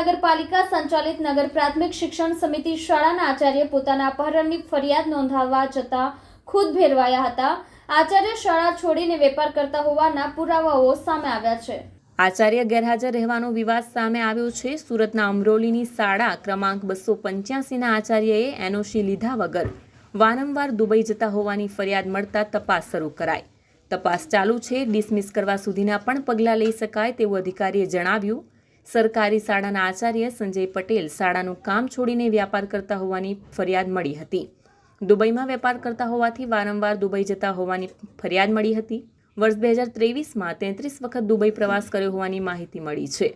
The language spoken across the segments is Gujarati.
મહાનગરપાલિકા સંચાલિત નગર પ્રાથમિક શિક્ષણ સમિતિ શાળાના આચાર્ય પોતાના અપહરણની ફરિયાદ નોંધાવવા જતા ખુદ ભેરવાયા હતા. આચાર્ય શાળા છોડીને વેપાર કરતા હોવાના પુરાવાઓ સામે આવ્યા છે. આચાર્ય ગેરહાજર રહેવાનો વિવાદ સામે આવ્યો છે. સુરતના અમરોલીની શાળા ક્રમાંક બસો પંચ્યાસીના આચાર્યએ એનઓસી લીધા વગર વારંવાર દુબઈ જતા હોવાની ફરિયાદ મળતા તપાસ શરૂ કરાઈ. તપાસ ચાલુ છે. ડિસમિસ કરવા સુધીના પણ પગલાં લઈ શકાય તેવું અધિકારીએ જણાવ્યું. સરકારી શાળાના આચાર્ય સંજય પટેલ શાળાનું કામ છોડીને વ્યાપાર કરતા હોવાની ફરિયાદ મળી હતી. દુબઈમાં વેપાર કરતા હોવાથી વારંવાર દુબઈ જતા હોવાની ફરિયાદ મળી હતી. વર્ષ બે હજાર ત્રેવીસમાં તેત્રીસ વખત દુબઈ પ્રવાસ કર્યો હોવાની માહિતી મળી છે.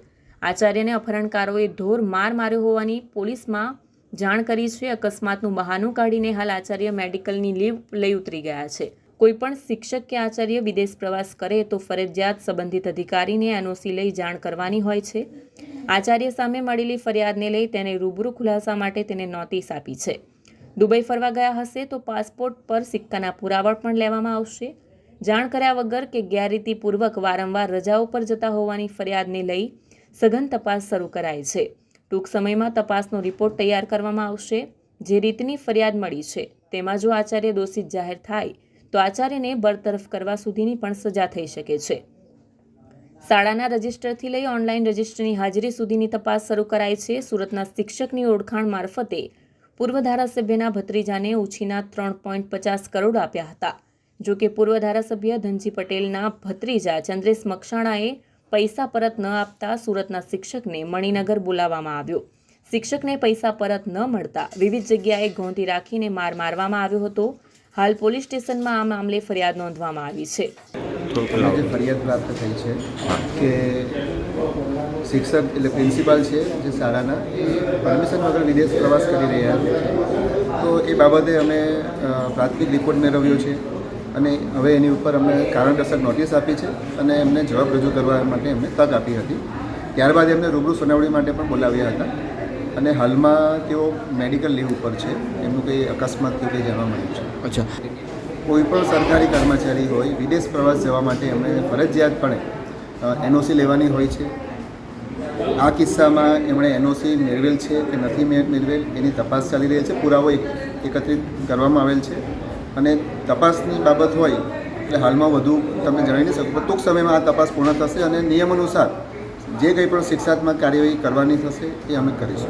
આચાર્યને અપહરણકારોએ ઢોર માર માર્યો હોવાની પોલીસમાં જાણ કરી છે. અકસ્માતનું બહાનું કાઢીને હાલ આચાર્ય મેડિકલની લીવ લઈ ઉતરી ગયા છે. કોઈપણ શિક્ષક કે આચાર્ય વિદેશ પ્રવાસ કરે તો ફરજિયાત સંબંધિત અધિકારીને એનઓસી લઈ જાણ કરવાની હોય છે. આચાર્ય સામે મળેલી ફરિયાદને લઈ તેને રૂબરૂ ખુલાસા માટે તેને નોટિસ આપી છે. દુબઈ ફરવા ગયા હશે તો પાસપોર્ટ પર સિક્કાના પુરાવા પણ લેવામાં આવશે. જાણ કર્યા વગર કે ગેરરીતિપૂર્વક વારંવાર રજાઓ પર જતા હોવાની ફરિયાદને લઈ સઘન તપાસ શરૂ કરાઈ છે. ટૂંક સમયમાં તપાસનો રિપોર્ટ તૈયાર કરવામાં આવશે. જે રીતની ફરિયાદ મળી છે, તેમાં જો આચાર્ય દોષિત જાહેર થાય તો આચાર્યને બરતરફ કરવા સુધીની પણ સજા થઈ શકે છે. શાળાના રજિસ્ટરથી લઈ ઓનલાઈન રજિસ્ટરની હાજરી સુધીની તપાસ શરૂ કરાઈ છે. સુરતના શિક્ષકની ઓળખાણ મારફતે પૂર્વ ધારાસભ્યના ભત્રીજાને ઉછીના ત્રણ પોઈન્ટ પચાસ કરોડ આપ્યા હતા. જો કે પૂર્વ ધારાસભ્ય ધનજી પટેલના ભત્રીજા ચંદ્રેશ મક્ષાણાએ પૈસા પરત ન આપતા સુરતના શિક્ષકને મણિનગર બોલાવવામાં આવ્યો. શિક્ષકને પૈસા પરત ન મળતા વિવિધ જગ્યાએ ઘોંટી રાખીને માર મારવામાં આવ્યો હતો. હાલ પોલીસ સ્ટેશનમાં આ મામલે ફરિયાદ નોંધવામાં આવી છે. જે ફરિયાદ પ્રાપ્ત થઈ છે કે શિક્ષક એટલે પ્રિન્સિપાલ છે જે શાળાના એ પરમિશન વગર વિદેશ પ્રવાસ કરી રહ્યા છે. તો એ બાબતે અમે પ્રાથમિક રિપોર્ટ મેળવ્યો છે અને હવે એની ઉપર અમે કારણદર્શક નોટિસ આપી છે અને એમને જવાબ રજૂ કરવા માટે એમને તક આપી હતી. ત્યારબાદ એમને રૂબરૂ સુનાવણી માટે પણ બોલાવ્યા હતા. અને હાલમાં તેઓ મેડિકલ લીવ ઉપર છે. એમનું કંઈ અકસ્માત કે કંઈ જાણવા મળ્યું છે. અચ્છા. કોઈ પણ સરકારી કર્મચારી હોય વિદેશ પ્રવાસ જવા માટે એમણે ફરજિયાતપણે એનઓસી લેવાની હોય છે. આ કિસ્સામાં એમણે એનઓસી મેળવેલ છે કે નથી મેળ- મેળવેલ એની તપાસ ચાલી રહી છે. પુરાવો એક- એકત્રિત કરવામાં આવેલ છે. અને તપાસની બાબત હોય એટલે હાલમાં વધુ તમને જણાવી નહીં શકું પણ ટૂંક સમયમાં આ તપાસ પૂર્ણ થશે અને નિયમ અનુસાર જે કંઈ પણ શિક્ષાત્મક કાર્યવાહી કરવાની થશે એ અમે કરીશું.